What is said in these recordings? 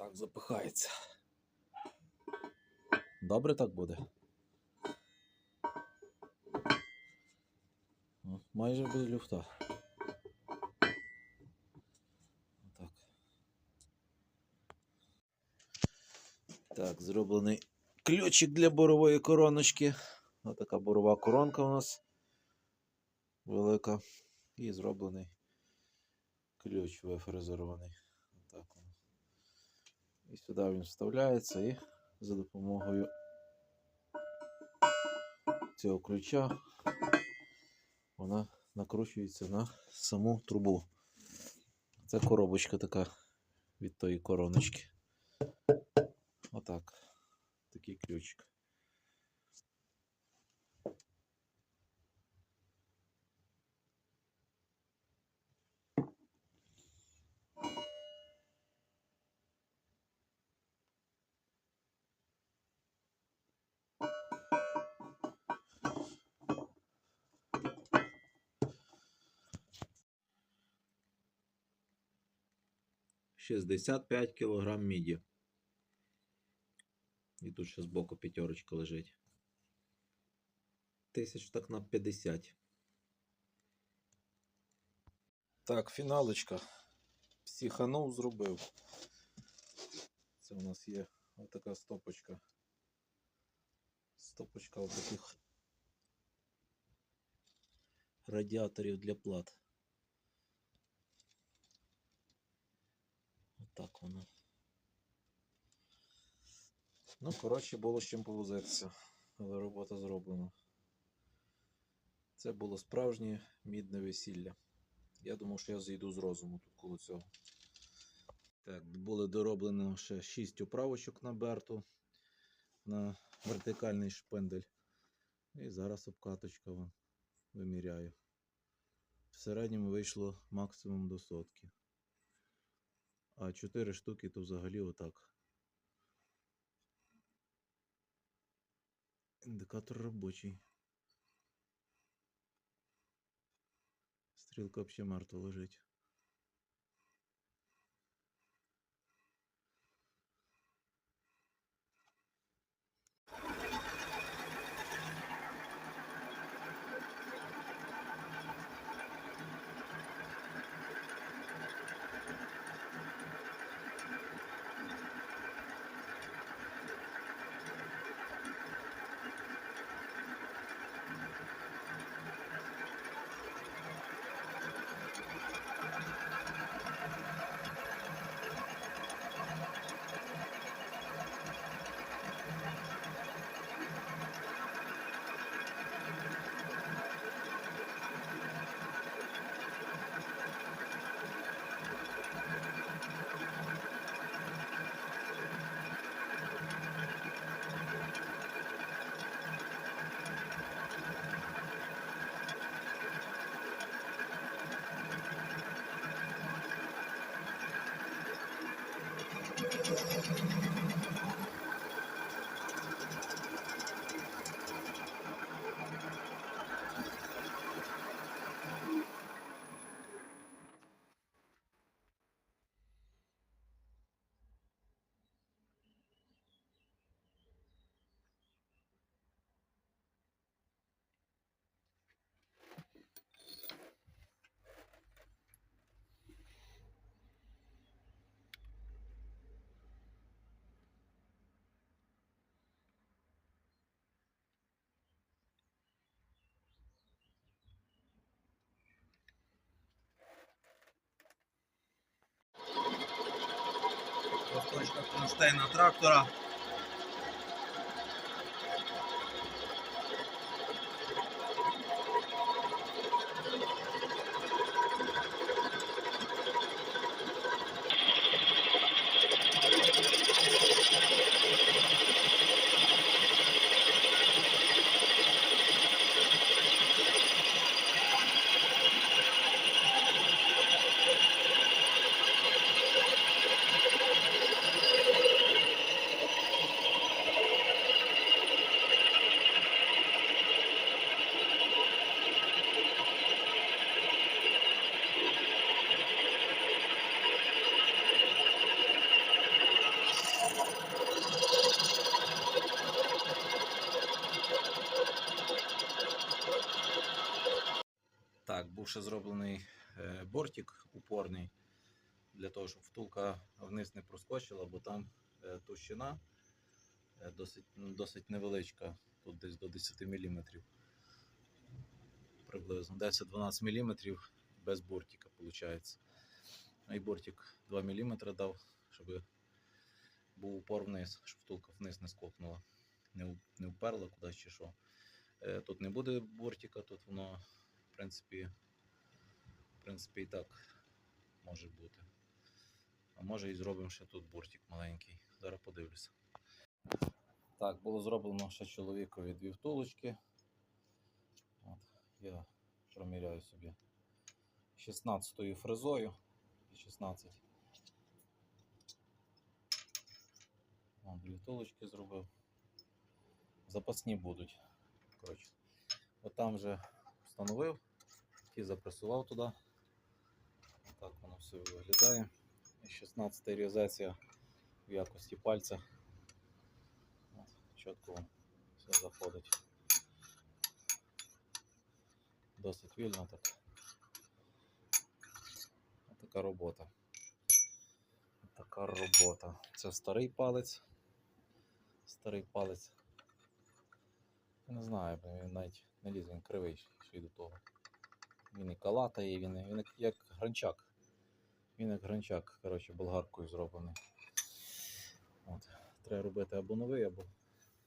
Так, запихається. Добре так буде. О, майже без люфта. Отак. Так, зроблений ключик для борової короночки. Ось така борова коронка у нас велика. І зроблений ключ вифрезерований. Отак. І сюди він вставляється і за допомогою цього ключа вона накручується на саму трубу. Це коробочка така від тої короночки. Отак. Такий ключик. Шістдесят п'ять кілограм міді. І тут ще збоку п'ятерочка лежить. Тисяч так на 50. Так, фіналочка. Психанув зробив. Це у нас є отака стопочка. Стопочка отаких радіаторів для плат. Отак воно. Ну, коротше, було з чим повозитися, але робота зроблена. Це було справжнє мідне весілля. Я думав, що я зійду з розуму тут коло цього. Так, було дороблено ще 6 управочок на берту на вертикальний шпендель. І зараз обкаточка виміряю. В середньому вийшло максимум до сотки. А 4 штуки то взагалі отак. Індикатор робочий. Стрілка взагалі мертва лежить. Кронштейна трактора. Бортик упорний для того, щоб втулка вниз не проскочила, бо там е, товщина е, досить, ну, досить невеличка, тут десь до 10 мм. Приблизно 10-12 мм без бортика виходить. А і бортик 2 мм дав, щоб був упор вниз, щоб втулка вниз не скопнула, не, не вперла кудись чи що. Е, Тут не буде бортика, тут воно, в принципі, в принципі, і так може бути. А може і зробимо ще тут бортик маленький. Зараз подивлюся. Так, було зроблено ще чоловікові дві втулочки. От, я проміряю собі 16 фрезою. і 16. О, дві втулочки зробив. Запасні будуть. Коротше. От там вже встановив, ті запресував туди. Так воно все виглядає. 16 реалізація в якості пальця. Чітко все заходить. Досить вільно так. Така робота. От Така робота. Це старий палець. Старий палець. Не знаю, він навіть не лізе, він кривий ще й до того. Він і калатає, він, він як гранчак. Він як гранчак, коротше, болгаркою зроблений. От. Треба робити або новий, або,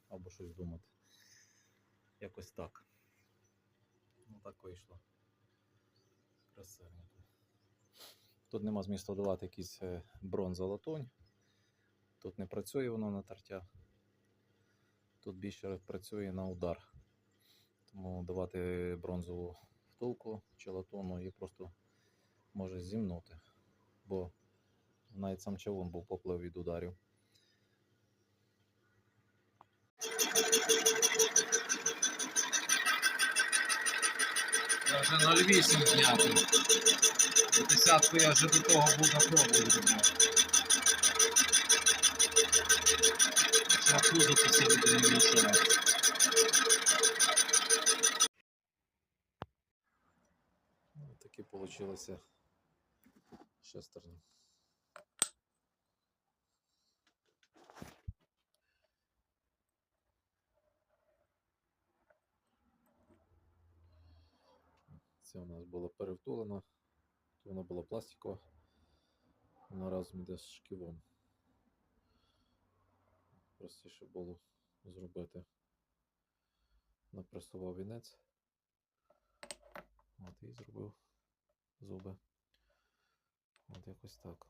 або щось думати. Якось так. Ну так вийшло. Красивенько. Тут нема змісту давати якийсь е, бронза латунь. Тут не працює воно на тертя. Тут більше працює на удар. Тому давати бронзову втулку чи латунну її просто може зімнути. Бо навіть сам чавун був поплив від ударів. Я вже 0,8 знятий. Десятку я вже до того був на пробу зробив. Шляху записав один більше раз. Ну, такі получилися шестерні. Це у нас було перевтулено, то воно було пластикове, воно разом йде з шківом. Простіше було зробити. Напресував вінець. От і зробив зуби. От якось так.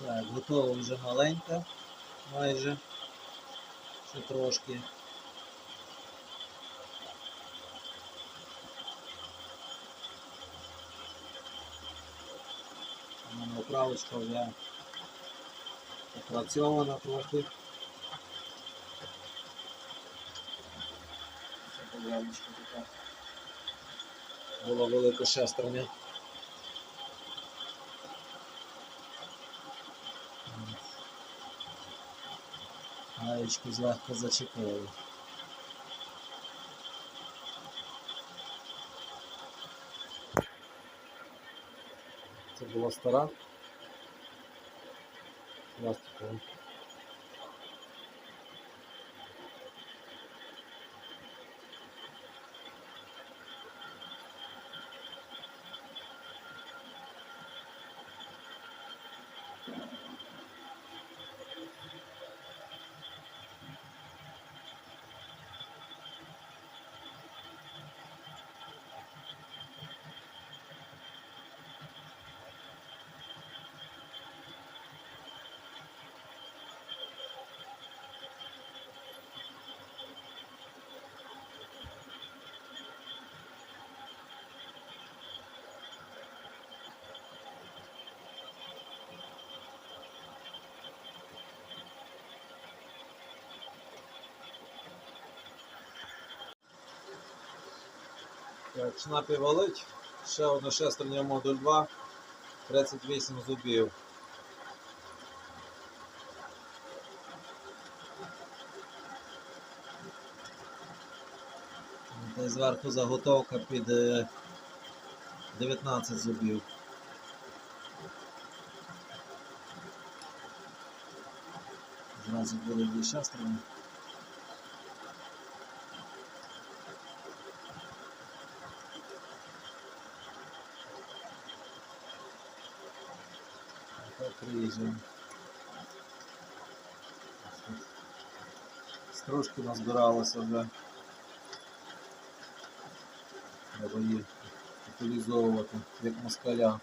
Так, готова вже маленька, майже. Ще трошки. У мене оправочка вже опрацьована трохи. Була велика шестерня. Гаєчку злегка зачепили. Це була стара. Пластикова. Е, так, шнапі валить, ще одне шестерня модуль 2, 38 зубів. Та зверху заготовка під е, 19 зубів. Зразу буде дві шестерні. Ріжемо. Трошки назбиралося вже. Треба її утилізовувати, як москаля.